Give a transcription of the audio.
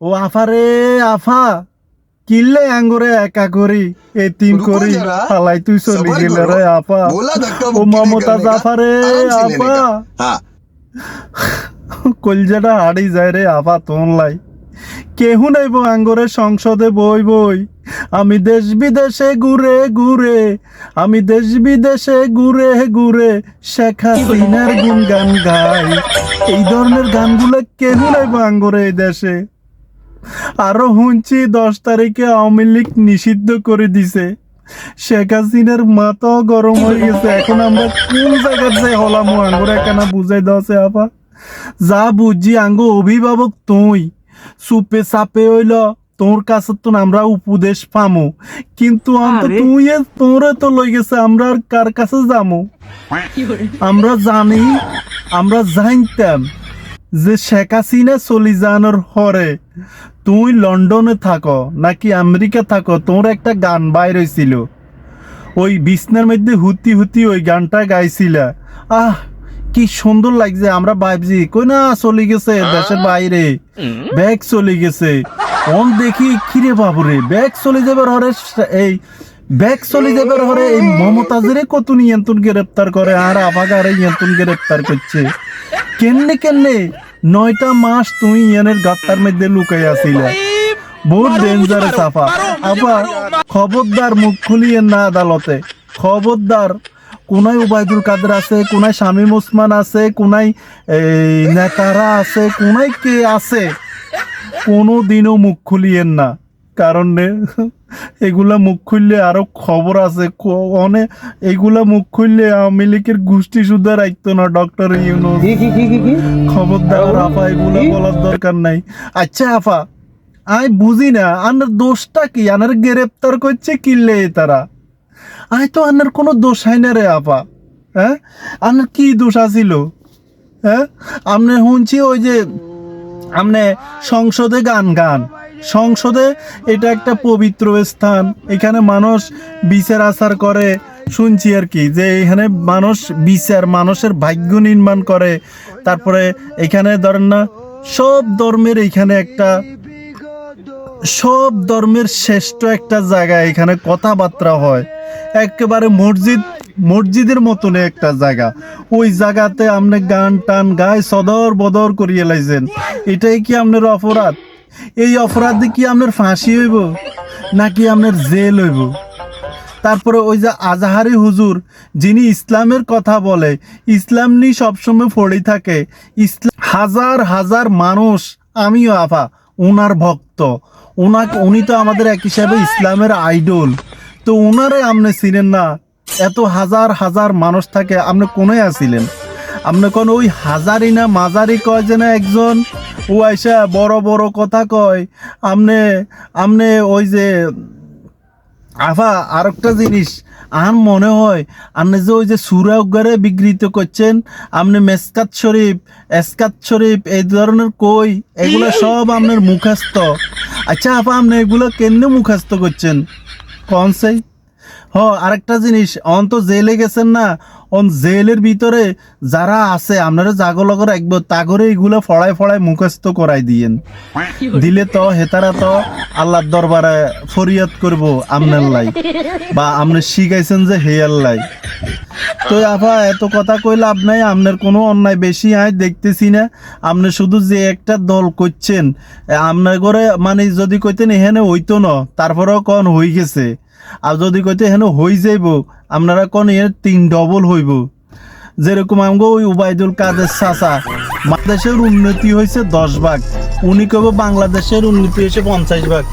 ও আফা রে আফা। কিল্লে আঙ্গুরে একা করি এ তিন করি ফালাই তুই চলি গেল রে আপা ও মমতা আফা। রে আপা কলজাটা হাড়ি যায় রে আফা তোন লাই। কেহু নাইব আঙ্গরে সংসদে বই বই। আমি দেশ বিদেশে ঘুরে ঘুরে, আমি দেশ বিদেশে ঘুরে ঘুরে শেখ হাসিনার গুন গান গাই। এই ধরনের গানগুলো কেহু নাইব আঙ্গরে এই দেশে। আরও শুনছি দশ তারিখে আওয়ামী লীগ নিষিদ্ধ করে দিছে। শেখ হাসিনার মাথাও গরম হয়ে গেছে, এখন আমরা কোন জায়গার যে হলাম? আঙ্গুর কেন বুঝাই দাওছে আপা? যা বুঝি, আঙ্গ অভিভাবক তুই। সুপে সাপে হইল তোর কাছে তো আমরা উপদেশ পামো। কিন্তু তুই তোরে তো লই গেছে আমরা আর কার কাছে যামো? আমরা জানি আমরা জানতাম যে শেখ হাসিনা চলি যানোর হরে। তুই লন্ডনে থাকো নাকি আমেরিকা থাকো তোর একটা গান বাইর হয়েছিল ওই বিছনার মধ্যে হুতি হুতি ওই গানটা গাইছিলা। আহ কি সুন্দর লাগছে আমরা ভাবছি কই না চলে গেছে দেশের বাইরে। ব্যাগ চলে গেছে। অন দেখি কিরে বাবুরে ব্যাগ চলে যাবার হরে এই ব্যাগ চলে যাবার হরে এই মমতাজের কত নিয়ন্ত্রণ গ্রেপ্তার করে আর আবাগারে নিয়ন্ত্রণ গ্রেপ্তার করছে। কেমনে কেমনে? নয়টা মাস তুই ইয়ানের গাত্তার মধ্যে লুকাই আসিলা বহুত ডেঞ্জারাস আফা। আপা খবরদার মুখ খুলিয়ে না আদালতে। খবরদার কোনায় উবায়দুল কাদের আছে কোনায় শামীম ওসমান আছে কোনায় এই নেতারা আছে কোনায় কে আছে? কোনো দিনও মুখ খুলিয়েন না। কারণ এগুলা মুখ খুললে আরও খবর আছে। অনেক এগুলা মুখ খুললে আওয়ামী লীগের গোষ্ঠী সুদ্ধা রাখতো না ডক্টর ইউনুস। খবরদার আপা এগুলা বলার দরকার নাই। আচ্ছা আপা আই বুঝি না আনার দোষটা কি? আনার গ্রেপ্তার করছে কিনলে তারা? আই তো আনার কোনো দোষ হয় না রে আপা হ্যাঁ? আনার কি দোষ আছিল? হ্যাঁ? আমনে শুনছি ওই যে আমনে সংসদে গান গান। সংসদে এটা একটা পবিত্র স্থান, এখানে মানুষ বিচার আচার করে। শুনছি আর কি, যে এখানে মানুষ বিচার, মানুষের ভাগ্য নির্মাণ করে। তারপরে এখানে ধরেন না, সব ধর্মের এখানে একটা সব ধর্মের শ্রেষ্ঠ একটা জায়গা, এখানে কথাবার্তা হয়। একেবারে মসজিদ, মসজিদের মতন একটা জায়গা। ওই জায়গাতে আপনি গান টান গায়ে সদর বদর করিয়ে লাইছেন। এটাই কি আপনার অপরাধ? এই অপরাধে কি আপনার ফাঁসি হইব? নাকি আপনার জেল হইব? তারপরে ওই যে আজাহারি হুজুর, যিনি ইসলামের কথা বলে, ইসলাম নিয়ে সবসময় পড়ে থাকে। ইসলাম হাজার হাজার মানুষ, আমিও আফা ওনার ভক্ত। ওনাকে, উনি তো আমাদের এক হিসাবে ইসলামের আইডল। তো ওনারে আপনি ছিলেন না, এত হাজার হাজার মানুষ থাকে, আপনি কোনে আসিলেন আপনি কোন ওই হাজারি না মাজারি কয় যে না একজন? ও আইসা বড় বড় কথা কয়। আপনি আপনি ওই যে আফা আর একটা জিনিস আর মনে হয় আপনি যে ওই যে সুরা উগারে বিকৃত করছেন আপনি মেসকাত শরীফ, এসকাত শরীফ, এই ধরনের কই, এগুলো সব আপনার মুখাস্ত। আচ্ছা আপা আপনি এগুলো কেন মুখাস্ত করছেন? কন সেই হ আরেকটা জিনিস অন তো জেলে গেছেন না অন জেলের ভিতরে যারা আছে আপনারা জাগলগর একবার তাগরে এগুলো ফড়ায় ফড়ায় মুখস্থ করাই দিয়েন। দিলে তো হেতারা তো আল্লাহর দরবারে ফরিয়াদ করব আমনের লাই বা আপনি শিখাইছেন যে হে আল্লাহ। তো আপা এত কথা কই লাভ নাই আপনার কোনো অন্যায় বেশি আয় দেখতেছি না। আপনি শুধু যে একটা দল করছেন আপনার ঘরে মানে যদি কইতেন এখানে হইতো না তারপরেও কন হই গেছে। আর যদি কইতে হেন হই যাইব, আপনারা কন এর তিন ডবল হইব। যেরকম আমগো ওই উবায়দুল কাদের চাচা, বাংলাদেশের উন্নতি হয়েছে দশ ভাগ, উনি কব বাংলাদেশের উন্নতি হয়েছে পঞ্চাশ ভাগ।